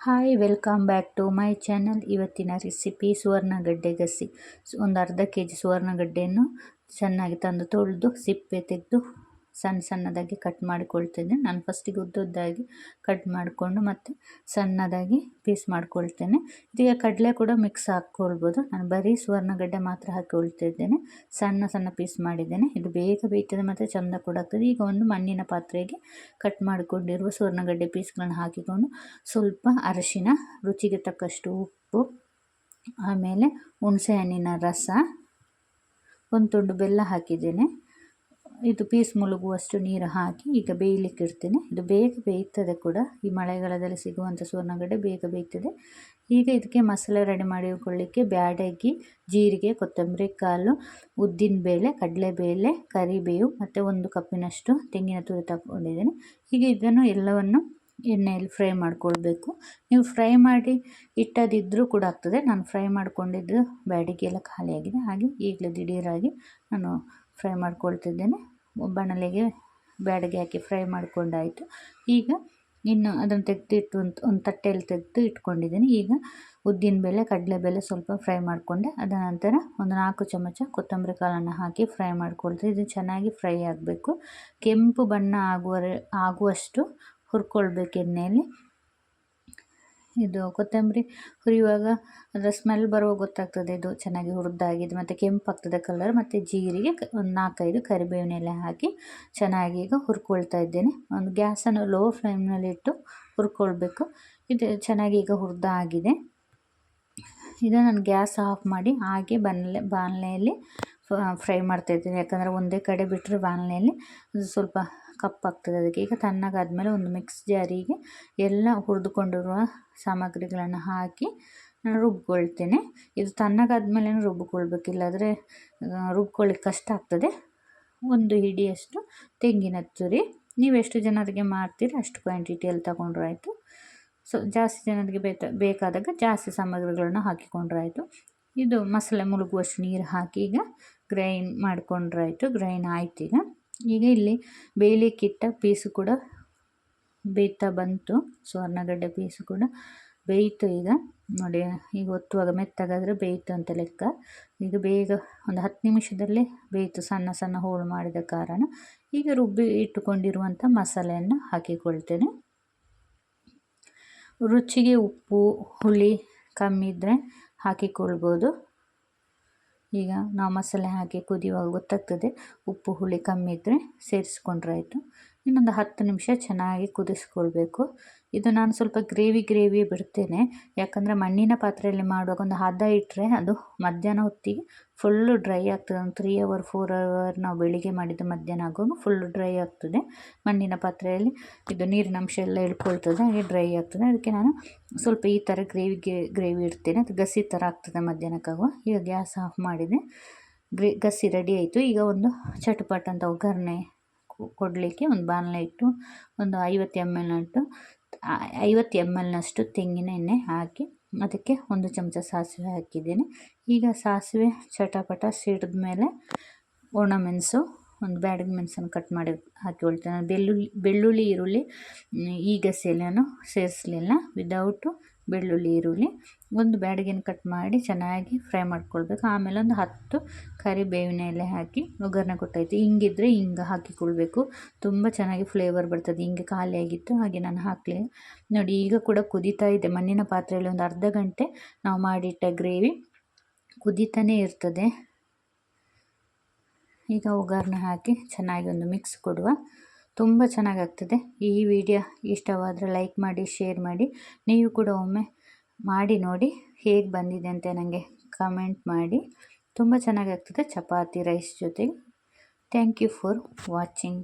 Hi welcome back to my channel ಇವತ್ತಿನ recipe ಸುವರ್ಣಗಡ್ಡೆ ಗಸಿ ಒಂದು ಅರ್ಧ ಕೆ ಜಿ ಸುವರ್ಣಗಡ್ಡೆಯನ್ನು ಚೆನ್ನಾಗಿ ತಂದು ತೊಳೆದು, ಸಿಪ್ಪೆ ತೆಗೆದು ಸಣ್ಣ ಸಣ್ಣದಾಗಿ ಕಟ್ ಮಾಡಿಕೊಳ್ತೇನೆ. ನಾನು ಫಸ್ಟಿಗೆ ಉದ್ದುದ್ದಾಗಿ ಕಟ್ ಮಾಡಿಕೊಂಡು ಮತ್ತು ಸಣ್ಣದಾಗಿ ಪೀಸ್ ಮಾಡ್ಕೊಳ್ತೇನೆ. ಇದೀಗ ಕಡಲೆ ಕೂಡ ಮಿಕ್ಸ್ ಹಾಕ್ಕೊಳ್ಬೋದು. ನಾನು ಬರೀ ಸುವರ್ಣಗಡ್ಡೆ ಮಾತ್ರ ಹಾಕಿಕೊಳ್ತಿದ್ದೇನೆ ಸಣ್ಣ ಸಣ್ಣ ಪೀಸ್ ಮಾಡಿದ್ದೇನೆ. ಇದು ಬೇಗ ಬೇಯ್ತದೆ ಮತ್ತು ಚಂದ ಕೂಡ ಆಗ್ತದೆ. ಈಗ ಒಂದು ಮಣ್ಣಿನ ಪಾತ್ರೆಗೆ ಕಟ್ ಮಾಡಿಕೊಂಡಿರುವ ಸುವರ್ಣಗಡ್ಡೆ ಪೀಸ್ಗಳನ್ನು ಹಾಕಿಕೊಂಡು ಸ್ವಲ್ಪ ಅರಶಿನ, ರುಚಿಗೆ ತಕ್ಕಷ್ಟು ಉಪ್ಪು, ಆಮೇಲೆ ಹುಣಸೆ ಹಣ್ಣಿನ ರಸ, ಒಂದು ತುಂಡು ಬೆಲ್ಲ ಹಾಕಿದ್ದೇನೆ. ಇದು ಪೀಸ್ ಮುಳುಗುವಷ್ಟು ನೀರು ಹಾಕಿ ಈಗ ಬೇಯಲಿಕ್ಕೆ ಇಡ್ತೇನೆ. ಇದು ಬೇಗ ಬೇಯ್ತದೆ ಕೂಡ. ಈ ಮಳೆಗಾಲದಲ್ಲಿ ಸಿಗುವಂಥ ಸುವರ್ಣಗಡ್ಡೆ ಬೇಗ ಬೇಯ್ತದೆ. ಈಗ ಇದಕ್ಕೆ ಮಸಾಲೆ ರೆಡಿ ಮಾಡಿಕೊಳ್ಳಿಕ್ಕೆ ಬ್ಯಾಡಗಿ, ಜೀರಿಗೆ, ಕೊತ್ತಂಬರಿ, ಕಾಳು ಉದ್ದಿನಬೇಳೆ ಕಡಲೆಬೇಳೆ, ಕರಿಬೇವು ಮತ್ತು ಒಂದು ಕಪ್ಪಿನಷ್ಟು ತೆಂಗಿನ ತುರಿ ತಗೊಂಡಿದ್ದೇನೆ. ಹೀಗೆ ಇದನ್ನು ಎಲ್ಲವನ್ನು ಎಣ್ಣೆಯಲ್ಲಿ ಫ್ರೈ ಮಾಡ್ಕೊಳ್ಬೇಕು. ನೀವು ಫ್ರೈ ಮಾಡಿ ಇಟ್ಟದಿದ್ದರೂ ಕೂಡ ಆಗ್ತದೆ. ನಾನು ಫ್ರೈ ಮಾಡಿಕೊಂಡಿದ್ದು ಬ್ಯಾಡಿಗೆ ಎಲ್ಲ ಖಾಲಿಯಾಗಿದೆ. ಹಾಗೆ ಈಗಲೇ ದಿಢೀರಾಗಿ ನಾನು ಫ್ರೈ ಮಾಡ್ಕೊಳ್ತಿದ್ದೇನೆ. ಬಣಲೆಗೆ ಬ್ಯಾಡಿಗೆ ಹಾಕಿ ಫ್ರೈ ಮಾಡಿಕೊಂಡಾಯಿತು. ಈಗ ಇನ್ನು ಅದನ್ನು ತೆಗೆದಿಟ್ಟು ಒಂದು ಒಂದು ತಟ್ಟೆಯಲ್ಲಿ ತೆಗೆದು ಇಟ್ಕೊಂಡಿದ್ದೀನಿ. ಈಗ ಉದ್ದಿನ ಉದ್ದಿನಬೇಳೆ ಕಡಲೆಬೇಳೆ ಸ್ವಲ್ಪ ಫ್ರೈ ಮಾಡಿಕೊಂಡೆ. ಅದ ನಂತರ ಒಂದು ನಾಲ್ಕು ಚಮಚ ಕೊತ್ತಂಬರಿ ಕಾಳನ್ನು ಹಾಕಿ ಫ್ರೈ ಮಾಡ್ಕೊಳ್ತೀನಿ. ಇದು ಚೆನ್ನಾಗಿ ಫ್ರೈ ಆಗಬೇಕು. ಕೆಂಪು ಬಣ್ಣ ಆಗುವ ಆಗುವಷ್ಟು ಹುರ್ಕೊಳ್ಬೇಕು ಎಣ್ಣೆಯಲ್ಲಿ. ಇದು ಕೊತ್ತಂಬರಿ ಹುರಿಯುವಾಗ ಅದರ ಸ್ಮೆಲ್ ಬರುವಾಗ ಗೊತ್ತಾಗ್ತದೆ. ಇದು ಚೆನ್ನಾಗಿ ಹುರಿದಾಗಿದೆ. ಮತ್ತು ಕೆಂಪಾಗ್ತದೆ ಕಲರ್ ಮತ್ತು ಜೀರಿಗೆ ಒಂದು ನಾಲ್ಕೈದು ಕರಿಬೇವಿನ ಎಲೆ ಹಾಕಿ ಚೆನ್ನಾಗಿ ಈಗ ಹುರ್ಕೊಳ್ತಾ ಇದ್ದೇನೆ. ಒಂದು ಗ್ಯಾಸನ್ನು ಲೋ ಫ್ಲೇಮ್ನಲ್ಲಿಟ್ಟು ಹುರ್ಕೊಳ್ಬೇಕು. ಇದು ಚೆನ್ನಾಗಿ ಈಗ ಹುರಿದಾಗಿದೆ. ಇದು ನಾನು ಗ್ಯಾಸ್ ಆಫ್ ಮಾಡಿ ಹಾಗೆ ಬಾಣಲೆ, ಬಾಣಲೆಯಲ್ಲಿ ಫ್ರೈ ಮಾಡ್ತಾಯಿದ್ದೀನಿ ಯಾಕಂದರೆ ಒಂದೇ ಕಡೆ ಬಿಟ್ಟರೆ ಬಾಣಲೆಯಲ್ಲಿ ಸ್ವಲ್ಪ ಕಪ್ಪಾಗ್ತದೆ. ಅದಕ್ಕೆ ಈಗ ತಣ್ಣಗಾದ್ಮೇಲೆ ಒಂದು ಮಿಕ್ಸ್ ಜಾರಿಗೆ ಎಲ್ಲ ಹುರಿದುಕೊಂಡಿರುವ ಸಾಮಗ್ರಿಗಳನ್ನು ಹಾಕಿ ನಾನು ರುಬ್ಕೊಳ್ತೇನೆ. ಇದು ತಣ್ಣಗಾದ್ಮೇಲೆ ರುಬ್ಬಿಕೊಳ್ಬೇಕು ಇಲ್ಲಾಂದರೆ ರುಬ್ಕೊಳ್ಳಿಕ್ಕೆ ಕಷ್ಟ ಆಗ್ತದೆ. ಒಂದು ಹಿಡಿಯಷ್ಟು ತೆಂಗಿನ ತುರಿ. ನೀವು ಎಷ್ಟು ಜನರಿಗೆ ಮಾಡ್ತೀರಿ ಅಷ್ಟು ಕ್ವಾಂಟಿಟಿಯಲ್ಲಿ ತಗೊಂಡ್ರಾಯಿತು ಸೊ ಜಾಸ್ತಿ ಜನರಿಗೆ ಬೇಕಾ ಬೇಕಾದಾಗ ಜಾಸ್ತಿ ಸಾಮಗ್ರಿಗಳನ್ನ ಹಾಕಿಕೊಂಡ್ರಾಯಿತು ಇದು ಮಸಾಲೆ ಮುಳುಗುವಷ್ಟು ನೀರು ಹಾಕಿ ಈಗ ಗ್ರೈಂಡ್ ಮಾಡಿಕೊಂಡ್ರಾಯಿತು ಗ್ರೈಂಡ್ ಆಯ್ತು ಈಗ. ಈಗ ಇಲ್ಲಿ ಬೇಯಲಿಕ್ಕಿಟ್ಟ ಪೀಸು ಕೂಡ ಬೇಯ್ತಾ ಬಂತು, ಸುವರ್ಣಗಡ್ಡೆ ಪೀಸು ಕೂಡ ಬೇಯಿತು ಈಗ. ನೋಡಿ, ಈಗ ಒತ್ತುವಾಗ ಮೆತ್ತಗಾದರೆ ಬೇಯಿತು ಅಂತ ಲೆಕ್ಕ. ಈಗ ಬೇಗ ಒಂದು ಹತ್ತು ನಿಮಿಷದಲ್ಲಿ ಬೇಯಿತು, ಸಣ್ಣ ಸಣ್ಣ ಹೋಳು ಮಾಡಿದ ಕಾರಣ. ಈಗ ರುಬ್ಬಿ ಇಟ್ಟುಕೊಂಡಿರುವಂಥ ಮಸಾಲೆಯನ್ನು ಹಾಕಿಕೊಳ್ತೇನೆ. ರುಚಿಗೆ ಉಪ್ಪು, ಹುಳಿ ಕಮ್ಮಿ ಇದ್ದರೆ ಹಾಕಿಕೊಳ್ಬೋದು. ಈಗ ನಾವು ಮಸಾಲೆ ಹಾಕಿ ಕುದಿಯುವಾಗ ಗೊತ್ತಾಗ್ತದೆ. ಉಪ್ಪು ಹುಳಿ ಕಮ್ಮಿ ಇದ್ದರೆ ಸೇರಿಸ್ಕೊಂಡ್ರೆ ಆಯಿತು. ಇನ್ನೊಂದು ಹತ್ತು ನಿಮಿಷ ಚೆನ್ನಾಗಿ ಕುದಿಸ್ಕೊಳ್ಬೇಕು. ಇದು ನಾನು ಸ್ವಲ್ಪ ಗ್ರೇವಿ ಗ್ರೇವಿ ಬಿಡ್ತೇನೆ. ಯಾಕಂದರೆ ಮಣ್ಣಿನ ಪಾತ್ರೆಯಲ್ಲಿ ಮಾಡುವಾಗ ಒಂದು ಹದ ಇಟ್ಟರೆ ಅದು ಮಧ್ಯಾಹ್ನ ಹೊತ್ತಿಗೆ ಫುಲ್ಲು ಡ್ರೈ ಆಗ್ತದೆ. ಒಂದು ತ್ರೀ ಅವರ್ ಫೋರ್ ಅವರ್ ನಾವು ಬೆಳಿಗ್ಗೆ ಮಾಡಿದ್ದು ಮಧ್ಯಾಹ್ನ ಆಗುವಾಗ ಫುಲ್ಲು ಡ್ರೈ ಆಗ್ತದೆ ಮಣ್ಣಿನ ಪಾತ್ರೆಯಲ್ಲಿ. ಇದು ನೀರಿನ ಅಂಶ ಎಲ್ಲ ಇಳ್ಕೊಳ್ತದೆ ಹಾಗೆ ಡ್ರೈ ಆಗ್ತದೆ. ಅದಕ್ಕೆ ನಾನು ಸ್ವಲ್ಪ ಈ ಥರ ಗ್ರೇವಿ ಗ್ರೇವಿ ಇಡ್ತೇನೆ. ಅದು ಗಸಿ ಥರ ಆಗ್ತದೆ ಮಧ್ಯಾಹ್ನಕ್ಕಾಗುವ. ಈಗ ಗ್ಯಾಸ್ ಆಫ್ ಮಾಡಿದೆ. ಗ್ರೇ, ಗಸಿ ರೆಡಿ ಆಯಿತು. ಈಗ ಒಂದು ಚಟ್ಪಟ್ ಅಂತ ಒಗ್ಗರಣೆ ಕೊಡಲಿಕ್ಕೆ ಒಂದು ಬಾಣಲೆ ಇಟ್ಟು ಒಂದು ಐವತ್ತು ಎಂ ಎಲ್ನಷ್ಟು ಐವತ್ತು ಎಂ ಎಲ್ನಷ್ಟು ತೆಂಗಿನ ಎಣ್ಣೆ ಹಾಕಿ ಅದಕ್ಕೆ ಒಂದು ಚಮಚ ಸಾಸಿವೆ ಹಾಕಿದ್ದೀನಿ. ಈಗ ಸಾಸಿವೆ ಚಟಪಟ ಸಿಡಿದ ಮೇಲೆ ಒಣಮೆಣಸು ಒಂದು ಬ್ಯಾಡಗಿ ಮೆಣಸನ್ನು ಕಟ್ ಮಾಡಿ ಹಾಕಿಕೊಳ್ತೇನೆ ಬೆಳ್ಳುಳ್ಳಿ ಬೆಳ್ಳುಳ್ಳಿ, ಈರುಳ್ಳಿ ಈಗ ನಾನು ಸೇರಿಸಲಿಲ್ಲ. ವಿದೌಟು ಬೆಳ್ಳುಳ್ಳಿ, ಈರುಳ್ಳಿ ಒಂದು ಬ್ಯಾಡಗಿನ ಕಟ್ ಮಾಡಿ ಚೆನ್ನಾಗಿ ಫ್ರೈ ಮಾಡ್ಕೊಳ್ಬೇಕು. ಆಮೇಲೆ ಒಂದು ಹತ್ತು ಕರಿಬೇವಿನ ಎಲೆ ಹಾಕಿ ಒಗ್ಗರಣೆ ಕೊಟ್ಟಾಯಿತು ಹಿಂಗಿದ್ರೆ ಹಿಂಗೆ ಹಾಕಿಕೊಳ್ಬೇಕು ತುಂಬ ಚೆನ್ನಾಗಿ ಫ್ಲೇವರ್ ಬರ್ತದೆ. ಹಿಂಗೆ ಖಾಲಿಯಾಗಿತ್ತು ಹಾಗೆ ನಾನು ಹಾಕಲಿ. ನೋಡಿ, ಈಗ ಕೂಡ ಕುದೀತಾ ಇದೆ. ಮಣ್ಣಿನ ಪಾತ್ರೆಯಲ್ಲಿ ಒಂದು ಅರ್ಧ ಗಂಟೆ ನಾವು ಮಾಡಿಟ್ಟ ಗ್ರೇವಿ ಕುದೀತಾನೇ ಇರ್ತದೆ. ಈಗ ಒಗ್ಗರಣೆ ಹಾಕಿ ಚೆನ್ನಾಗಿ ಒಂದು ಮಿಕ್ಸ್ ಕೊಡುವ. ತುಂಬ ಚೆನ್ನಾಗಾಗ್ತದೆ. ಈ ವಿಡಿಯೋ ಇಷ್ಟವಾದರೆ ಲೈಕ್ ಮಾಡಿ, ಶೇರ್ ಮಾಡಿ. ನೀವು ಕೂಡ ಒಮ್ಮೆ ಮಾಡಿ ನೋಡಿ ಹೇಗೆ ಬಂದಿದೆ ಅಂತ ನನಗೆ ಕಮೆಂಟ್ ಮಾಡಿ. ತುಂಬ ಚೆನ್ನಾಗಾಗ್ತದೆ ಚಪಾತಿ ರೈಸ್ ಜೊತೆಗೆ. Thank you for watching